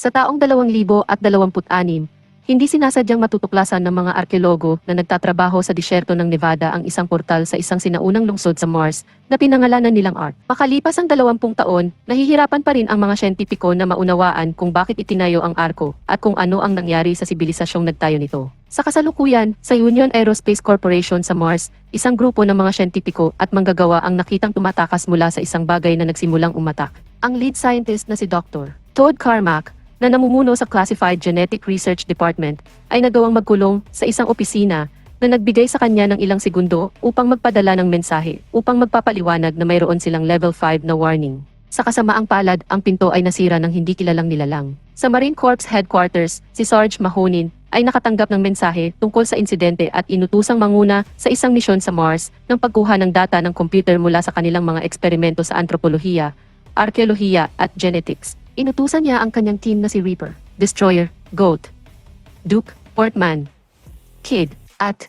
Sa taong 2026, hindi sinasadyang matutuklasan ng mga arkeologo na nagtatrabaho sa disyerto ng Nevada ang isang portal sa isang sinaunang lungsod sa Mars na pinangalanan nilang Ark. Makalipas ang 20 taon, nahihirapan pa rin ang mga siyentipiko na maunawaan kung bakit itinayo ang arko at kung ano ang nangyari sa sibilisasyong nagtayo nito. Sa kasalukuyan, sa Union Aerospace Corporation sa Mars, isang grupo ng mga siyentipiko at manggagawa ang nakitang tumatakas mula sa isang bagay na nagsimulang umatak. Ang lead scientist na si Dr. Todd Carmack, na namumuno sa Classified Genetic Research Department, ay nagawang magkulong sa isang opisina na nagbigay sa kanya ng ilang segundo upang magpadala ng mensahe upang magpapaliwanag na mayroon silang level 5 na warning. Sa kasamaang palad, ang pinto ay nasira ng hindi kilalang nilalang. Sa Marine Corps Headquarters, si Sarge Mahonin ay nakatanggap ng mensahe tungkol sa insidente at inutusang manguna sa isang misyon sa Mars ng pagkuha ng data ng computer mula sa kanilang mga eksperimento sa antropolohiya, arkeolohiya at genetics. Inutusan niya ang kanyang team na si Reaper, Destroyer, Goat, Duke, Portman, Kid, at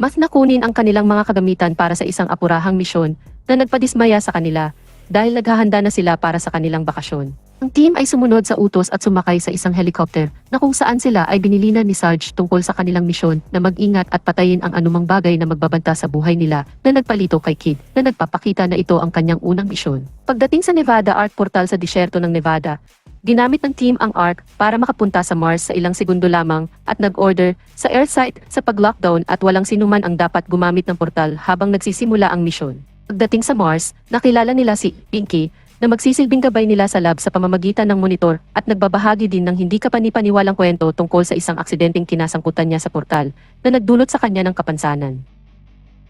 mas nakunin ang kanilang mga kagamitan para sa isang apurahang misyon na nagpadismaya sa kanila dahil naghahanda na sila para sa kanilang bakasyon. Ang team ay sumunod sa utos at sumakay sa isang helicopter na kung saan sila ay binilinan ni Sarge tungkol sa kanilang misyon na mag-ingat at patayin ang anumang bagay na magbabanta sa buhay nila na nagpalito kay Kid na nagpapakita na ito ang kanyang unang misyon. Pagdating sa Nevada Ark Portal sa disyerto ng Nevada, ginamit ng team ang Ark para makapunta sa Mars sa ilang segundo lamang at nag-order sa airsite sa pag-lockdown at walang sinuman ang dapat gumamit ng portal habang nagsisimula ang misyon. Pagdating sa Mars, nakilala nila si Pinky na magsisilbing gabay nila sa lab sa pamamagitan ng monitor at nagbabahagi din ng hindi kapanipaniwalang kwento tungkol sa isang aksidenteng kinasangkutan niya sa portal na nagdulot sa kanya ng kapansanan.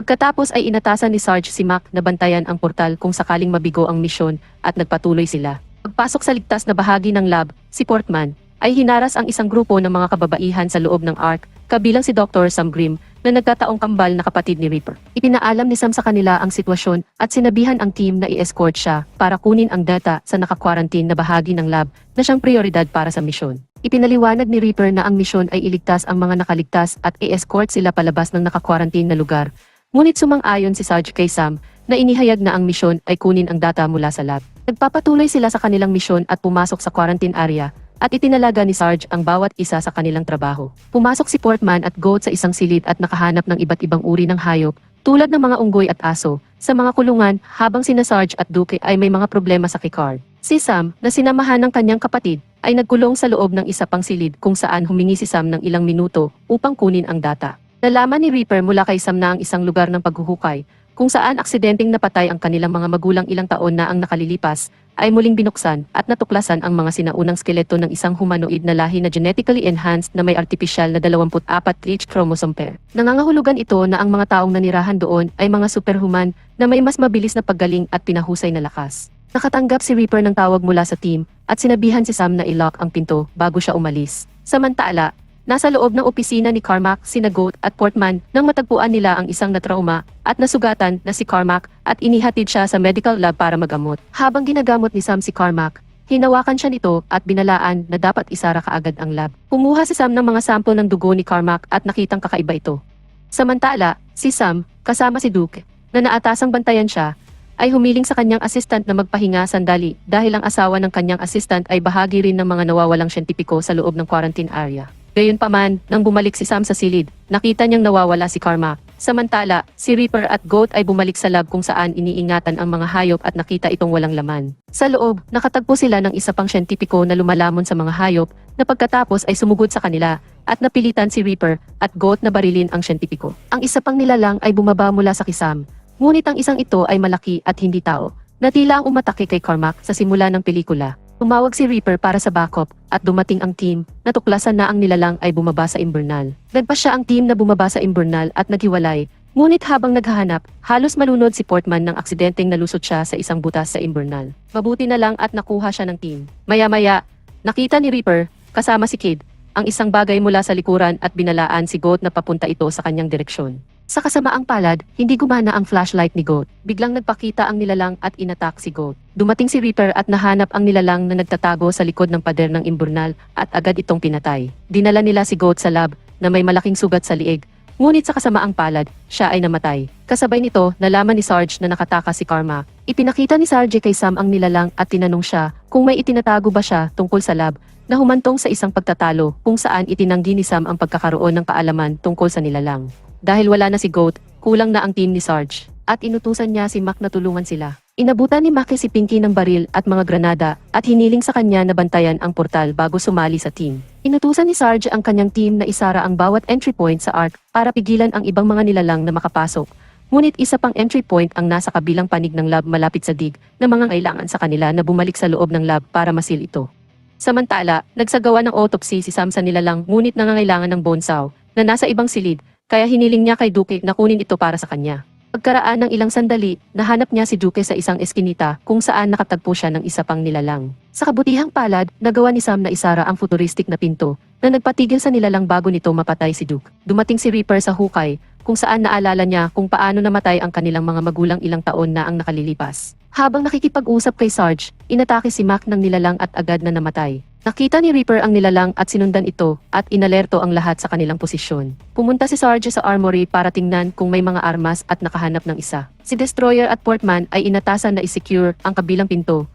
Pagkatapos ay inatasan ni Sarge si Mac na bantayan ang portal kung sakaling mabigo ang misyon at nagpatuloy sila. Pagpasok sa ligtas na bahagi ng lab, si Portman ay hinaras ang isang grupo ng mga kababaihan sa loob ng ARC kabilang si Dr. Sam Grimm na nagkataong kambal na kapatid ni Reaper. Ipinaalam ni Sam sa kanila ang sitwasyon at sinabihan ang team na i-escort siya para kunin ang data sa naka-quarantine na bahagi ng lab na siyang prioridad para sa misyon. Ipinaliwanag ni Reaper na ang misyon ay iligtas ang mga nakaligtas at i-escort sila palabas ng naka-quarantine na lugar. Ngunit sumang-ayon si Sarge kay Sam na inihayag na ang misyon ay kunin ang data mula sa lab. Nagpapatuloy sila sa kanilang misyon at pumasok sa quarantine area at itinalaga ni Sarge ang bawat isa sa kanilang trabaho. Pumasok si Portman at Goat sa isang silid at nakahanap ng iba't ibang uri ng hayop tulad ng mga unggoy at aso sa mga kulungan habang sina Sarge at Duke ay may mga problema sa keycard. Si Sam, na sinamahan ng kanyang kapatid, ay nagkulong sa loob ng isa pang silid kung saan humingi si Sam ng ilang minuto upang kunin ang data. Nalaman ni Reaper mula kay Sam na ang isang lugar ng paghuhukay kung saan aksidenteng napatay ang kanilang mga magulang ilang taon na ang nakalilipas, ay muling binuksan at natuklasan ang mga sinaunang skeleto ng isang humanoid na lahi na genetically enhanced na may artificial na 24 rich chromosome pair. Nangangahulugan ito na ang mga taong nanirahan doon ay mga superhuman na may mas mabilis na paggaling at pinahusay na lakas. Nakatanggap si Reaper ng tawag mula sa team at sinabihan si Sam na i-lock ang pinto bago siya umalis. Samantala, Nasa loob ng opisina ni Carmack, sina Goat at Portman nang matagpuan nila ang isang natrauma at nasugatan na si Carmack at inihatid siya sa medical lab para magamot. Habang ginagamot ni Sam si Carmack, hinawakan siya nito at binalaan na dapat isara kaagad ang lab. Kumuha si Sam ng mga sample ng dugo ni Carmack at nakitang kakaiba ito. Samantala, si Sam, kasama si Duke, na naatasang bantayan siya, ay humiling sa kanyang assistant na magpahinga sandali dahil ang asawa ng kanyang assistant ay bahagi rin ng mga nawawalang siyentipiko sa loob ng quarantine area. Gayunpaman, nang bumalik si Sam sa silid, nakita niyang nawawala si Karma. Samantala, si Reaper at Goat ay bumalik sa lab kung saan iniingatan ang mga hayop at nakita itong walang laman. Sa loob, nakatagpo sila ng isa pang siyentipiko na lumalamon sa mga hayop na pagkatapos ay sumugod sa kanila at napilitan si Reaper at Goat na barilin ang siyentipiko. Ang isa pang nilalang ay bumaba mula sa kisam, ngunit ang isang ito ay malaki at hindi tao, na tila ang umatake kay Carmack sa simula ng pelikula. Tumawag si Reaper para sa backup at dumating ang team, natuklasan na ang nilalang ay bumaba sa Imbernal. Nagpa siya ang team na bumaba sa Imbernal at naghiwalay, ngunit habang naghahanap, halos malunod si Portman ng aksidenteng nalusot siya sa isang butas sa Imbernal. Mabuti na lang at nakuha siya ng team. Maya-maya, nakita ni Reaper, kasama si Kid, ang isang bagay mula sa likuran at binalaan si Goat na papunta ito sa kanyang direksyon. Sa kasamaang palad, hindi gumana ang flashlight ni Goat. Biglang nagpakita ang nilalang at inatak si Goat. Dumating si Reaper at nahanap ang nilalang na nagtatago sa likod ng pader ng imburnal at agad itong pinatay. Dinala nila si Goat sa lab na may malaking sugat sa liig. Ngunit sa kasamaang palad, siya ay namatay. Kasabay nito, nalaman ni Sarge na nakataka si Karma. Ipinakita ni Sarge kay Sam ang nilalang at tinanong siya kung may itinatago ba siya tungkol sa lab na humantong sa isang pagtatalo kung saan itinanggi ni Sam ang pagkakaroon ng kaalaman tungkol sa nilalang. Dahil wala na si Goat, kulang na ang team ni Sarge, at inutusan niya si Mac na tulungan sila. Inabutan ni Mac si Pinky ng baril at mga granada at hiniling sa kanya na bantayan ang portal bago sumali sa team. Inutusan ni Sarge ang kanyang team na isara ang bawat entry point sa Ark para pigilan ang ibang mga nilalang na makapasok. Ngunit isa pang entry point ang nasa kabilang panig ng lab malapit sa dig na mga kailangan sa kanila na bumalik sa loob ng lab para masil ito. Samantala, nagsagawa ng autopsy si Sam sa nilalang ngunit nangangailangan ng bone saw na nasa ibang silid kaya hiniling niya kay Duke na kunin ito para sa kanya. Pagkaraan ng ilang sandali, nahanap niya si Duke sa isang eskinita kung saan nakatagpo siya ng isa pang nilalang. Sa kabutihang palad, nagawa ni Sam na isara ang futuristic na pinto na nagpatigil sa nilalang bago nito mapatay si Duke. Dumating si Reaper sa hukay kung saan naalala niya kung paano namatay ang kanilang mga magulang ilang taon na ang nakalilipas. Habang nakikipag-usap kay Sarge, inatake si Mac ng nilalang at agad na namatay. Nakita ni Reaper ang nilalang at sinundan ito at inalerto ang lahat sa kanilang posisyon. Pumunta si Sarge sa armory para tingnan kung may mga armas at nakahanap ng isa. Si Destroyer at Portman ay inatasan na isecure ang kabilang pinto.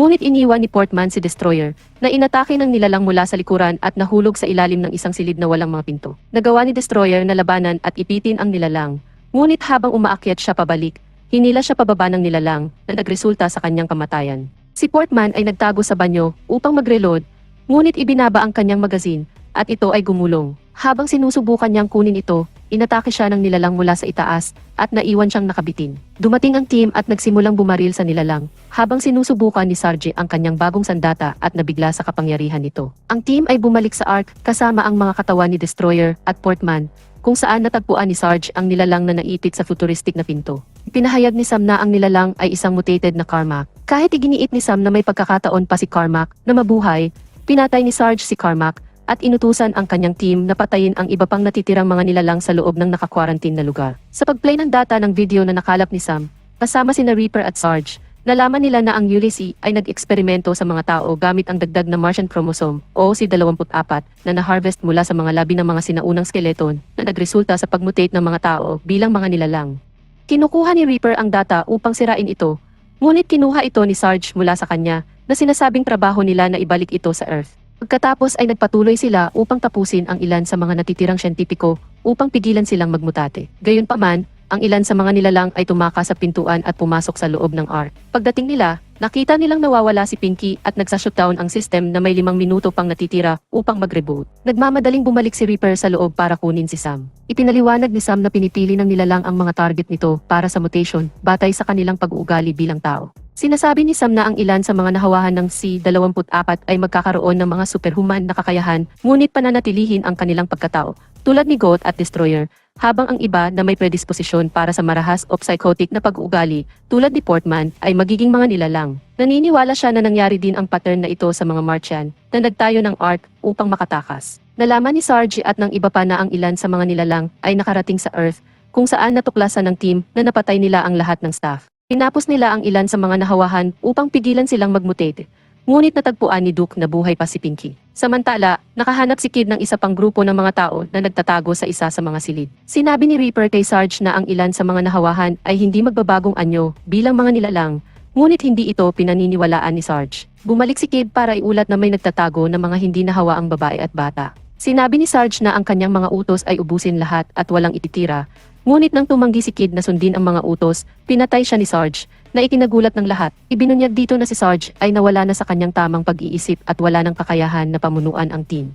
Ngunit iniwan ni Portman si Destroyer na inatake ng nilalang mula sa likuran at nahulog sa ilalim ng isang silid na walang mga pinto. Nagawa ni Destroyer na labanan at ipitin ang nilalang. Ngunit habang umaakyat siya pabalik, hinila siya pababa ng nilalang na nagresulta sa kanyang kamatayan. Si Portman ay nagtago sa banyo upang mag-reload, ngunit ibinaba ang kanyang magazine at ito ay gumulong. Habang sinusubukan niyang kunin ito, inatake siya ng nilalang mula sa itaas at naiwan siyang nakabitin. Dumating ang team at nagsimulang bumaril sa nilalang habang sinusubukan ni Sarge ang kanyang bagong sandata at nabigla sa kapangyarihan nito. Ang team ay bumalik sa Ark kasama ang mga katawan ni Destroyer at Portman kung saan natagpuan ni Sarge ang nilalang na naipit sa futuristic na pinto. Pinahayag ni Sam na ang nilalang ay isang mutated na Carmack. Kahit iginiit ni Sam na may pagkakataon pa si Carmack na mabuhay, pinatay ni Sarge si Carmack at inutusan ang kanyang team na patayin ang iba pang natitirang mga nilalang sa loob ng nakakwarantin na lugar. Sa pagplay ng data ng video na nakalap ni Sam, kasama sina Reaper at Sarge, nalaman nila na ang Ulysses ay nag-eksperimento sa mga tao gamit ang dagdag na Martian chromosome o C24 na na-harvest mula sa mga labi ng mga sinaunang skeleton na nagresulta sa pagmutate ng mga tao bilang mga nilalang. Kinukuha ni Reaper ang data upang sirain ito, ngunit kinuha ito ni Sarge mula sa kanya na sinasabing trabaho nila na ibalik ito sa Earth. Pagkatapos ay nagpatuloy sila upang tapusin ang ilan sa mga natitirang siyentipiko upang pigilan silang magmutate. Gayunpaman, ang ilan sa mga nilalang ay tumakas sa pintuan at pumasok sa loob ng Ark. Pagdating nila, nakita nilang nawawala si Pinky at nagsashutdown ang system na may limang minuto pang natitira upang mag-reboot. Nagmamadaling bumalik si Reaper sa loob para kunin si Sam. Ipinaliwanag ni Sam na pinipili ng nilalang ang mga target nito para sa mutation batay sa kanilang pag-uugali bilang tao. Sinasabi ni Sam na ang ilan sa mga nahawahan ng C-24 ay magkakaroon ng mga superhuman na kakayahan ngunit pananatilihin ang kanilang pagkatao, tulad ni Goat at Destroyer, habang ang iba na may predisposisyon para sa marahas o psychotic na pag-uugali, tulad ni Portman, ay magiging mga nilalang. Naniniwala siya na nangyari din ang pattern na ito sa mga Martian na nagtayo ng Ark upang makatakas. Nalaman ni Sarge at ng iba pa na ang ilan sa mga nilalang ay nakarating sa Earth kung saan natuklasan ng team na napatay nila ang lahat ng staff. Tinapos nila ang ilan sa mga nahawahan upang pigilan silang magmutate. Ngunit natagpuan ni Duke na buhay pa si Pinky. Samantala, nakahanap si Kid ng isa pang grupo ng mga tao na nagtatago sa isa sa mga silid. Sinabi ni Reaper kay Sarge na ang ilan sa mga nahawahan ay hindi magbabagong anyo bilang mga nilalang, ngunit hindi ito pinaniniwalaan ni Sarge. Bumalik si Kid para iulat na may nagtatago ng mga hindi nahawa ang babae at bata. Sinabi ni Sarge na ang kanyang mga utos ay ubusin lahat at walang ititira, Ngunit nang tumanggi si Kid na sundin ang mga utos, pinatay siya ni Sarge, na ikinagulat ng lahat. Ibinunyag dito na si Sarge ay nawala na sa kanyang tamang pag-iisip at wala ng kakayahan na pamunuan ang team.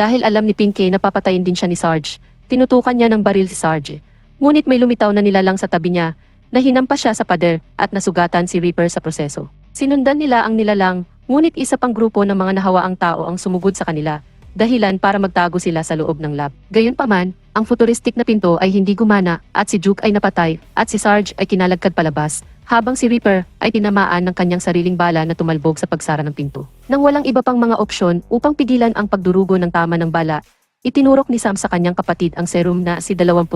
Dahil alam ni Pinky na papatayin din siya ni Sarge, tinutukan niya ng baril si Sarge. Ngunit may lumitaw na nilalang sa tabi niya, na hinampas siya sa pader at nasugatan si Reaper sa proseso. Sinundan nila ang nilalang, ngunit isa pang grupo ng mga nahawaang tao ang sumugod sa kanila, dahilan para magtago sila sa loob ng lab. Gayunpaman, ang futuristic na pinto ay hindi gumana at si Duke ay napatay at si Sarge ay kinalagkad palabas habang si Reaper ay tinamaan ng kanyang sariling bala na tumalbog sa pagsara ng pinto. Nang walang iba pang mga opsyon upang pigilan ang pagdurugo ng tama ng bala, itinurok ni Sam sa kanyang kapatid ang serum na si 24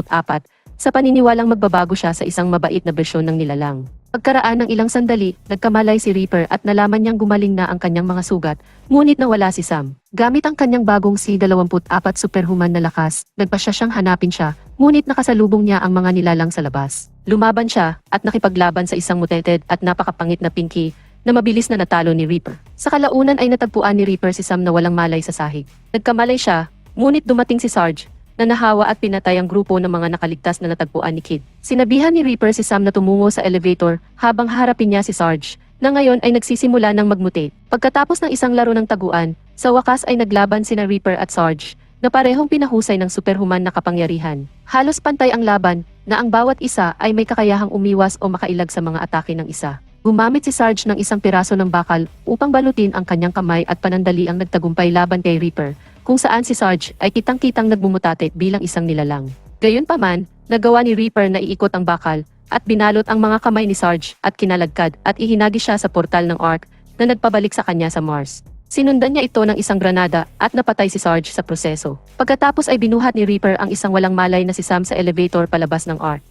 sa paniniwalang magbabago siya sa isang mabait na bersyon ng nilalang. Pagkaraan ng ilang sandali, nagkamalay si Reaper at nalaman niyang gumaling na ang kanyang mga sugat, ngunit nawala si Sam. Gamit ang kanyang bagong C-24 superhuman na lakas, nagpasya siyang hanapin siya, ngunit nakasalubong niya ang mga nilalang sa labas. Lumaban siya at nakipaglaban sa isang mutated at napakapangit na Pinky na mabilis na natalo ni Reaper. Sa kalaunan ay natagpuan ni Reaper si Sam na walang malay sa sahig. Nagkamalay siya, ngunit dumating si Sarge na nahawa at pinatay ang grupo ng mga nakaligtas na natagpuan ni Kid. Sinabihan ni Reaper si Sam na tumungo sa elevator habang harapin niya si Sarge na ngayon ay nagsisimula ng magmutate. Pagkatapos ng isang laro ng taguan, sa wakas ay naglaban sina Reaper at Sarge na parehong pinahusay ng superhuman na kapangyarihan. Halos pantay ang laban na ang bawat isa ay may kakayahang umiwas o makailag sa mga atake ng isa. Gumamit si Sarge ng isang piraso ng bakal upang balutin ang kanyang kamay at panandali ang nagtagumpay laban kay Reaper, kung saan si Sarge ay kitang-kitang nagmumutate bilang isang nilalang. Gayunpaman, nagawa ni Reaper na iikot ang bakal at binalot ang mga kamay ni Sarge at kinalagkad at ihinagi siya sa portal ng Ark na nagpabalik sa kanya sa Mars. Sinundan niya ito ng isang granada at napatay si Sarge sa proseso. Pagkatapos ay binuhat ni Reaper ang isang walang malay na si Sam sa elevator palabas ng Ark.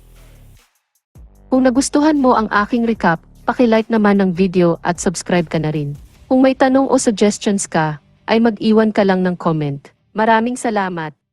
Kung nagustuhan mo ang aking recap, pakilike naman ng video at subscribe ka na rin. Kung may tanong o suggestions ka, ay mag-iwan ka lang ng comment. Maraming salamat!